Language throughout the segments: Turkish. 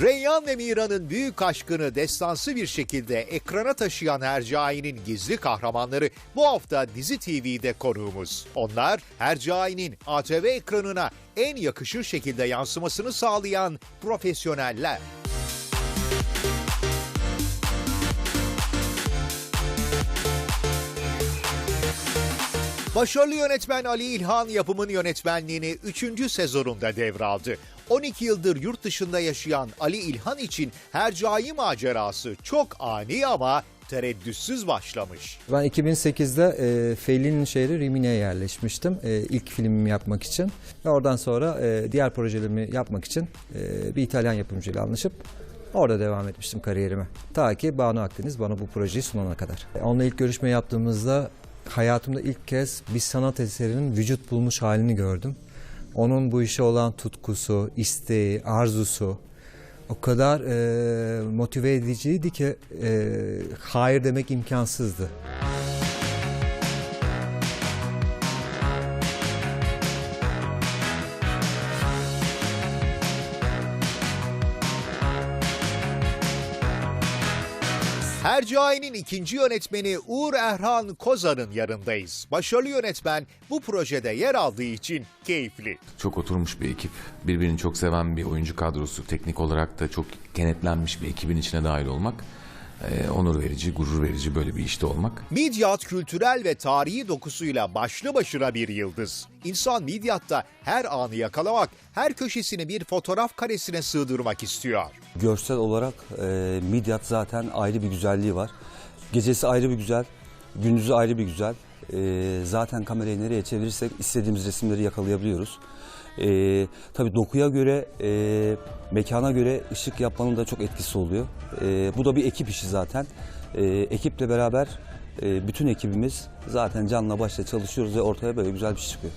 Reyyan ve Mira'nın büyük aşkını destansı bir şekilde ekrana taşıyan Hercai'nin gizli kahramanları bu hafta Dizi TV'de konuğumuz. Onlar Hercai'nin ATV ekranına en yakışır şekilde yansımasını sağlayan profesyoneller. Başarılı yönetmen Ali İlhan yapımın yönetmenliğini 3. sezonunda devraldı. 12 yıldır yurt dışında yaşayan Ali İlhan için Hercai macerası çok ani ama tereddütsüz başlamış. Ben 2008'de e, Feyli'nin şehri Rimini'ye yerleşmiştim e, ilk filmimi yapmak için. Ve oradan sonra e, diğer projelerimi yapmak için e, bir İtalyan yapımcıyla anlaşıp orada devam etmiştim kariyerime. Ta ki Banu Akdeniz bana bu projeyi sunana kadar. Onunla ilk görüşme yaptığımızda hayatımda ilk kez bir sanat eserinin vücut bulmuş halini gördüm. Onun bu işe olan tutkusu, isteği, arzusu o kadar e, motive ediciydi ki e, hayır demek imkansızdı. Hercai'nin ikinci yönetmeni Uğur Erhan Kozan'ın yanındayız. Başarılı yönetmen bu projede yer aldığı için keyifli. Çok oturmuş bir ekip. Birbirini çok seven bir oyuncu kadrosu. Teknik olarak da çok kenetlenmiş bir ekibin içine dahil olmak. E, onur verici, gurur verici böyle bir işte olmak. Midyat kültürel ve tarihi dokusuyla başlı başına bir yıldız. İnsan Midyat'ta her anı yakalamak, her köşesini bir fotoğraf karesine sığdırmak istiyor. Görsel olarak e, Midyat zaten ayrı bir güzelliği var. Gecesi ayrı bir güzel, gündüzü ayrı bir güzel. E, zaten kamerayı nereye çevirirsek istediğimiz resimleri yakalayabiliyoruz. E, tabii dokuya göre, e, mekana göre ışık yapmanın da çok etkisi oluyor. E, bu da bir ekip işi zaten. E, ekiple beraber e, bütün ekibimiz zaten canla başla çalışıyoruz ve ortaya böyle güzel bir şey çıkıyor.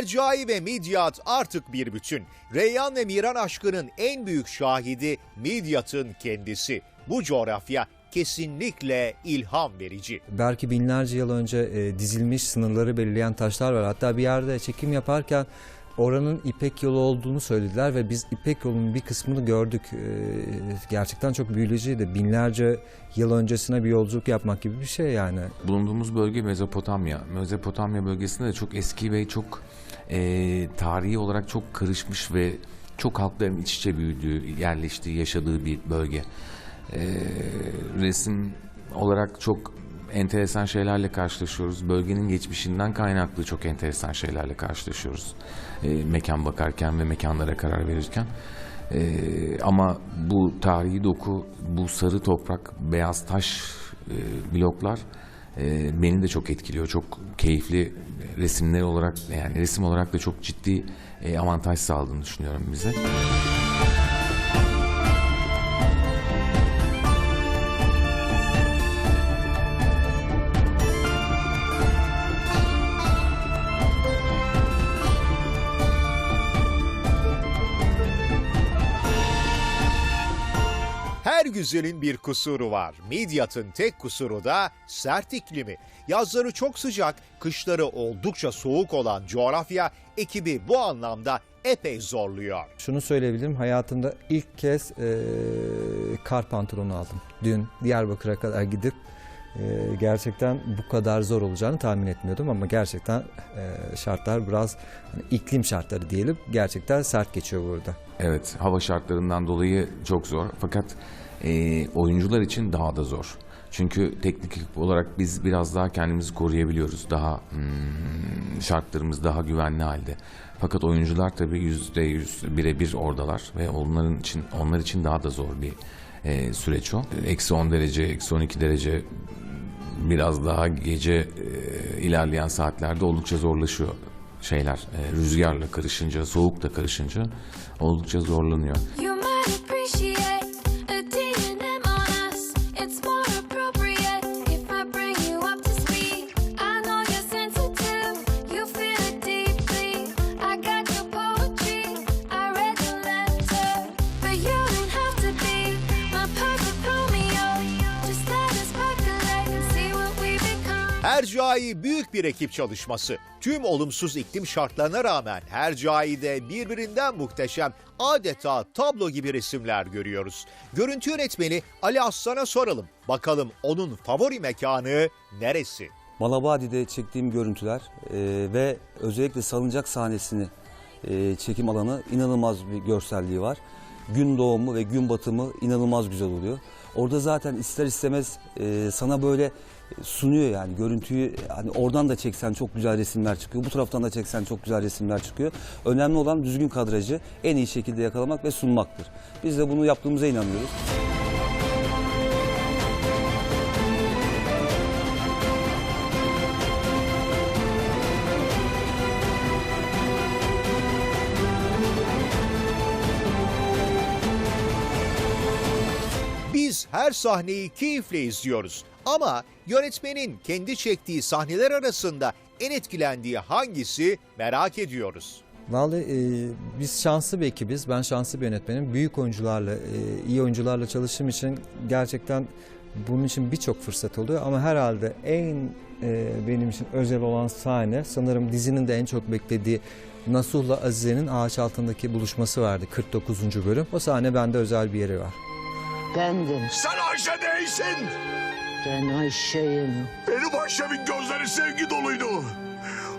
Hercai ve Midyat artık bir bütün. Reyyan ve Miran aşkının en büyük şahidi Midyat'ın kendisi. Bu coğrafya kesinlikle ilham verici. Belki binlerce yıl önce e, dizilmiş sınırları belirleyen taşlar var. Hatta bir yerde çekim yaparken oranın İpek yolu olduğunu söylediler ve biz İpek yolunun bir kısmını gördük. E, gerçekten çok büyülücüydü. Binlerce yıl öncesine bir yolculuk yapmak gibi bir şey yani. Bulunduğumuz bölge Mezopotamya. Mezopotamya bölgesinde de çok eski ve çok e, tarihi olarak çok karışmış ve çok halkların iç içe büyüdüğü, yerleştiği, yaşadığı bir bölge. E, resim olarak çok enteresan şeylerle karşılaşıyoruz. Bölgenin geçmişinden kaynaklı çok enteresan şeylerle karşılaşıyoruz. E, mekan bakarken ve mekanlara karar verirken. E, ama bu tarihi doku, bu sarı toprak, beyaz taş e, bloklar e, beni de çok etkiliyor. Çok keyifli resimler olarak yani resim olarak da çok ciddi e, avantaj sağladığını düşünüyorum bize. Güzelin bir kusuru var. Midyat'ın tek kusuru da sert iklimi. Yazları çok sıcak, kışları oldukça soğuk olan coğrafya ekibi bu anlamda epey zorluyor. Şunu söyleyebilirim hayatımda ilk kez e, kar pantolonu aldım. Dün Diyarbakır'a kadar gidip e, gerçekten bu kadar zor olacağını tahmin etmiyordum ama gerçekten e, şartlar biraz hani iklim şartları diyelim gerçekten sert geçiyor burada. Evet, hava şartlarından dolayı çok zor. Fakat e, oyuncular için daha da zor. Çünkü teknik olarak biz biraz daha kendimizi koruyabiliyoruz. Daha hmm, şartlarımız daha güvenli halde. Fakat oyuncular tabii yüzde yüz birebir oradalar ve onların için onlar için daha da zor bir e, süreç o. Eksi 10 derece, eksi 12 derece biraz daha gece e, ilerleyen saatlerde oldukça zorlaşıyor şeyler. E, rüzgarla karışınca, soğukla karışınca oldukça zorlanıyor. You might Hercai büyük bir ekip çalışması. Tüm olumsuz iklim şartlarına rağmen Hercai'de birbirinden muhteşem adeta tablo gibi resimler görüyoruz. Görüntü yönetmeni Ali Aslan'a soralım. Bakalım onun favori mekanı neresi? Malabadi'de çektiğim görüntüler e, ve özellikle salıncak sahnesini e, çekim alanı inanılmaz bir görselliği var. Gün doğumu ve gün batımı inanılmaz güzel oluyor. Orada zaten ister istemez e, sana böyle sunuyor yani görüntüyü hani oradan da çeksen çok güzel resimler çıkıyor. Bu taraftan da çeksen çok güzel resimler çıkıyor. Önemli olan düzgün kadrajı en iyi şekilde yakalamak ve sunmaktır. Biz de bunu yaptığımıza inanıyoruz. Her sahneyi keyifle izliyoruz. Ama yönetmenin kendi çektiği sahneler arasında en etkilendiği hangisi merak ediyoruz. Vallahi e, biz şanslı bir ekibiz. Ben şanslı bir yönetmenim. Büyük oyuncularla, e, iyi oyuncularla çalıştığım için gerçekten bunun için birçok fırsat oluyor. Ama herhalde en e, benim için özel olan sahne sanırım dizinin de en çok beklediği Nasuh'la Azize'nin ağaç altındaki buluşması vardı 49. bölüm. O sahne bende özel bir yeri var. Bendim. Sen Ayşe değilsin. Ben Ayşe'yim. Benim Ayşe'min gözleri sevgi doluydu.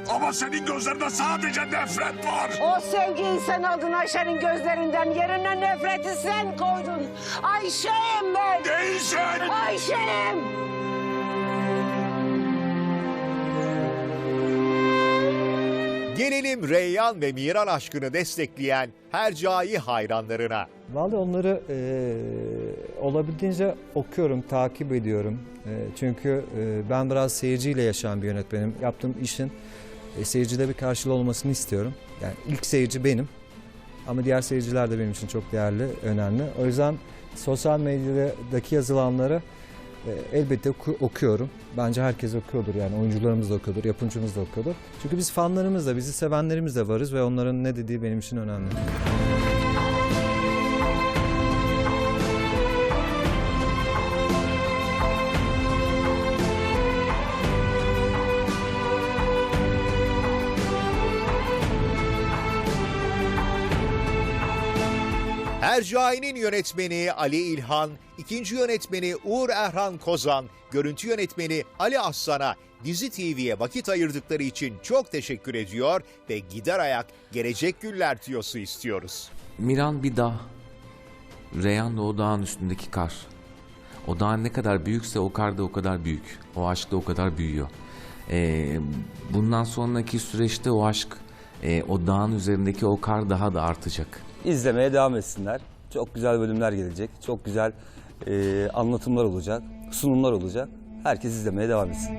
Ama senin gözlerinde sadece nefret var. O sevgiyi sen aldın Ayşe'nin gözlerinden. Yerine nefreti sen koydun. Ayşe'yim ben. Değilsin. Ayşe'yim. Gelelim Reyyan ve Miran aşkını destekleyen Hercai hayranlarına. Vallahi onları e, olabildiğince okuyorum, takip ediyorum. E, çünkü e, ben biraz seyirciyle yaşayan bir yönetmenim. Yaptığım işin e, seyircide bir karşılığı olmasını istiyorum. Yani ilk seyirci benim. Ama diğer seyirciler de benim için çok değerli, önemli. O yüzden sosyal medyadaki yazılanları elbette oku- okuyorum. Bence herkes okuyordur yani oyuncularımız da okuyordur, yapımcımız da okuyordur. Çünkü biz fanlarımız da, bizi sevenlerimiz de varız ve onların ne dediği benim için önemli. Hercai'nin yönetmeni Ali İlhan, ikinci yönetmeni Uğur Erhan Kozan, görüntü yönetmeni Ali Aslan'a Dizi TV'ye vakit ayırdıkları için çok teşekkür ediyor ve gider ayak gelecek güller tiyosu istiyoruz. Miran bir dağ. Reyhan da o dağın üstündeki kar. O dağ ne kadar büyükse o kar da o kadar büyük. O aşk da o kadar büyüyor. Ee, bundan sonraki süreçte o aşk, e, o dağın üzerindeki o kar daha da artacak. İzlemeye devam etsinler. Çok güzel bölümler gelecek. Çok güzel e, anlatımlar olacak. Sunumlar olacak. Herkes izlemeye devam etsin.